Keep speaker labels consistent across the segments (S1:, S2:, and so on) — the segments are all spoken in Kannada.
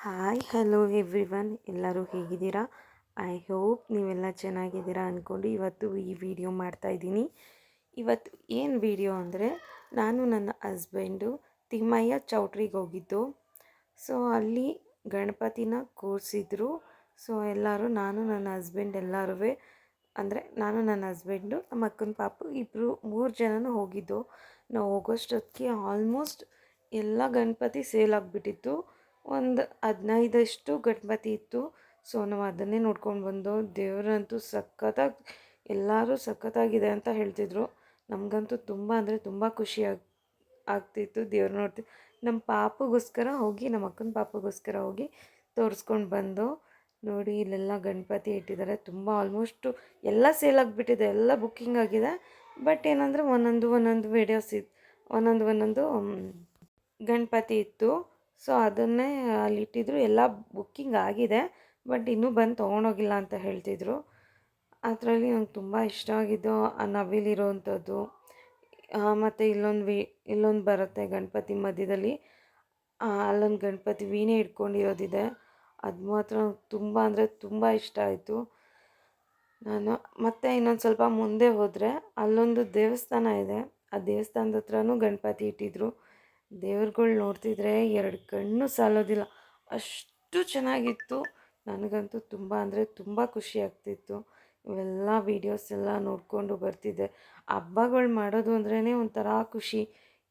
S1: ಹಲೋ ಎವ್ರಿ ಒನ್ ಎಲ್ಲರೂ ಹೇಗಿದ್ದೀರಾ? ಐ ಹೋಪ್ ನೀವೆಲ್ಲ ಚೆನ್ನಾಗಿದ್ದೀರಾ ಅಂದ್ಕೊಂಡು ಇವತ್ತು ಈ ವಿಡಿಯೋ ಮಾಡ್ತಾಯಿದ್ದೀನಿ ಇವತ್ತು ಏನು ವಿಡಿಯೋ ಅಂದರೆ, ನಾನು ನನ್ನ ಹಸ್ಬೆಂಡು ತಿಮ್ಮಯ್ಯ ಚೌಟ್ರಿಗೆ ಹೋಗಿದ್ದು. ಸೊ ಅಲ್ಲಿ ಗಣಪತಿನ ಕೂರಿಸಿದ್ರು. ಸೊ ಎಲ್ಲರೂ, ನಾನು ನನ್ನ ಹಸ್ಬೆಂಡ್ ಎಲ್ಲರೂ ಅಂದರೆ, ನಾನು ನನ್ನ ಹಸ್ಬೆಂಡು ನಮ್ಮ ಅಕ್ಕನ ಪಾಪು ಇಬ್ಬರು ಮೂರು ಜನನೂ ಹೋಗಿದ್ದು. ನಾವು ಹೋಗೋಷ್ಟೊತ್ತಿಗೆ ಆಲ್ಮೋಸ್ಟ್ ಎಲ್ಲ ಗಣಪತಿ ಸೇಲ್ ಆಗಿಬಿಟ್ಟಿತ್ತು. ಒಂದು ಹದಿನೈದಷ್ಟು ಗಣಪತಿ ಇತ್ತು. ಸೊ, ನಾವು ಅದನ್ನೇ ನೋಡ್ಕೊಂಡು ಬಂದು, ದೇವರಂತೂ ಸಖತ್ತಾಗಿ ಎಲ್ಲರೂ ಸಖತ್ತಾಗಿದೆ ಅಂತ ಹೇಳ್ತಿದ್ರು. ನಮಗಂತೂ ತುಂಬ ಅಂದರೆ ತುಂಬ ಖುಷಿ ಆಗ್, ಆಗ್ತಿತ್ತು ದೇವ್ರು ನೋಡ್ತಿ. ನಮ್ಮ ಪಾಪಗೋಸ್ಕರ ಹೋಗಿ ನಮ್ಮ ಅಕ್ಕನ ಪಾಪಗೋಸ್ಕರ ಹೋಗಿ ತೋರಿಸ್ಕೊಂಡು ಬಂದು, ನೋಡಿ ಇಲ್ಲೆಲ್ಲ ಗಣಪತಿ ಇಟ್ಟಿದ್ದಾರೆ ತುಂಬ ಆಲ್ಮೋಸ್ಟು ಎಲ್ಲ ಸೇಲ್ ಆಗಿಬಿಟ್ಟಿದೆ, ಎಲ್ಲ ಬುಕ್ಕಿಂಗ್ ಆಗಿದೆ. ಬಟ್ ಏನಂದರೆ ಒಂದೊಂದು ಒಂದೊಂದು ವೀಡಿಯೋಸ್ ಇತ್ತು ಒಂದೊಂದು ಒಂದೊಂದು ಗಣಪತಿ ಇತ್ತು. ಸೊ, ಅದನ್ನೇ ಅಲ್ಲಿ ಇಟ್ಟಿದ್ರು ಎಲ್ಲ ಬುಕ್ಕಿಂಗ್ ಆಗಿದೆ, ಬಟ್ ಇನ್ನೂ ಬಂದು ತೊಗೊಂಡೋಗಿಲ್ಲ ಅಂತ ಹೇಳ್ತಿದ್ರು. ಅದರಲ್ಲಿ ನಂಗೆ ತುಂಬ ಇಷ್ಟ ಆಗಿದ್ದು ಆ ನವಿಲಿರೋವಂಥದ್ದು ಮತ್ತು ಇಲ್ಲೊಂದು ವಿ, ಇಲ್ಲೊಂದು ಬರುತ್ತೆ ಗಣಪತಿ ಮಧ್ಯದಲ್ಲಿ. ಅಲ್ಲೊಂದು ಗಣಪತಿ ವೀಣೆ ಇಟ್ಕೊಂಡಿರೋದಿದೆ ಅದು ಮಾತ್ರ ನಂಗೆ ತುಂಬ ಅಂದರೆ ತುಂಬ ಇಷ್ಟ ಆಯಿತು. ನಾನು, ಮತ್ತೆ ಇನ್ನೊಂದು ಸ್ವಲ್ಪ ಮುಂದೆ ಹೋದರೆ ಅಲ್ಲೊಂದು ದೇವಸ್ಥಾನ ಇದೆ. ಆ ದೇವಸ್ಥಾನದ ಹತ್ರನೂ ಗಣಪತಿ ಇಟ್ಟಿದ್ರು. ದೇವ್ರುಗಳು ನೋಡ್ತಿದ್ರೆ ಎರಡು ಕಣ್ಣು ಸಾಲೋದಿಲ್ಲ. ಅಷ್ಟು ಚೆನ್ನಾಗಿತ್ತು. ನನಗಂತೂ ತುಂಬ ಅಂದರೆ ತುಂಬ ಖುಷಿ ಆಗ್ತಿತ್ತು. ಇವೆಲ್ಲ ವೀಡಿಯೋಸ್ ಎಲ್ಲ ನೋಡಿಕೊಂಡು ಬರ್ತಿದ್ದೆ. ಹಬ್ಬಗಳು ಮಾಡೋದು ಅಂದ್ರೇ ಒಂಥರ ಖುಷಿ.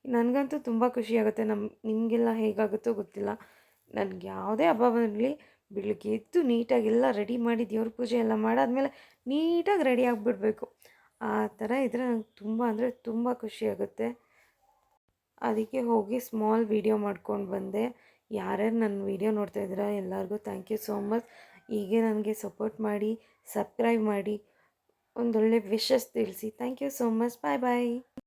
S1: ನನಗಂತೂ ತುಂಬ ಖುಷಿ ಆಗುತ್ತೆ. ನಮ್ಮ ನಿಮಗೆಲ್ಲ ಹೇಗಾಗುತ್ತೋ ಗೊತ್ತಿಲ್ಲ. ನನಗೆ ಯಾವುದೇ ಹಬ್ಬ ಬರಲಿ ಬೆಳಿಗ್ಗೆ ಎದ್ದು ನೀಟಾಗೆಲ್ಲ ರೆಡಿ ಮಾಡಿ ದೇವ್ರ ಪೂಜೆ ಎಲ್ಲ ಮಾಡಾದ್ಮೇಲೆ ನೀಟಾಗಿ ರೆಡಿ ಆಗಿಬಿಡ್ಬೇಕು. ಆ ಥರ ಇದ್ದರೆ ನಂಗೆ ತುಂಬ ಅಂದರೆ ತುಂಬ ಖುಷಿ ಆಗುತ್ತೆ. ಅದಕ್ಕೆ ಹೋಗಿ ಸ್ಮಾಲ್ ವೀಡಿಯೋ ಮಾಡ್ಕೊಂಡು ಬಂದೆ. ಯಾರ್ಯಾರು ನನ್ನ ವೀಡಿಯೋ ನೋಡ್ತಾ ಇದ್ದೀರಾ ಎಲ್ಲರಿಗೂ ಥ್ಯಾಂಕ್ ಯು ಸೋ ಮಚ್ ಹೀಗೆ ನನಗೆ ಸಪೋರ್ಟ್ ಮಾಡಿ ಸಬ್ಸ್ಕ್ರೈಬ್ ಮಾಡಿ, ಒಂದೊಳ್ಳೆ ವಿಶಸ್ ತಿಳಿಸಿ. Thank you so much bye bye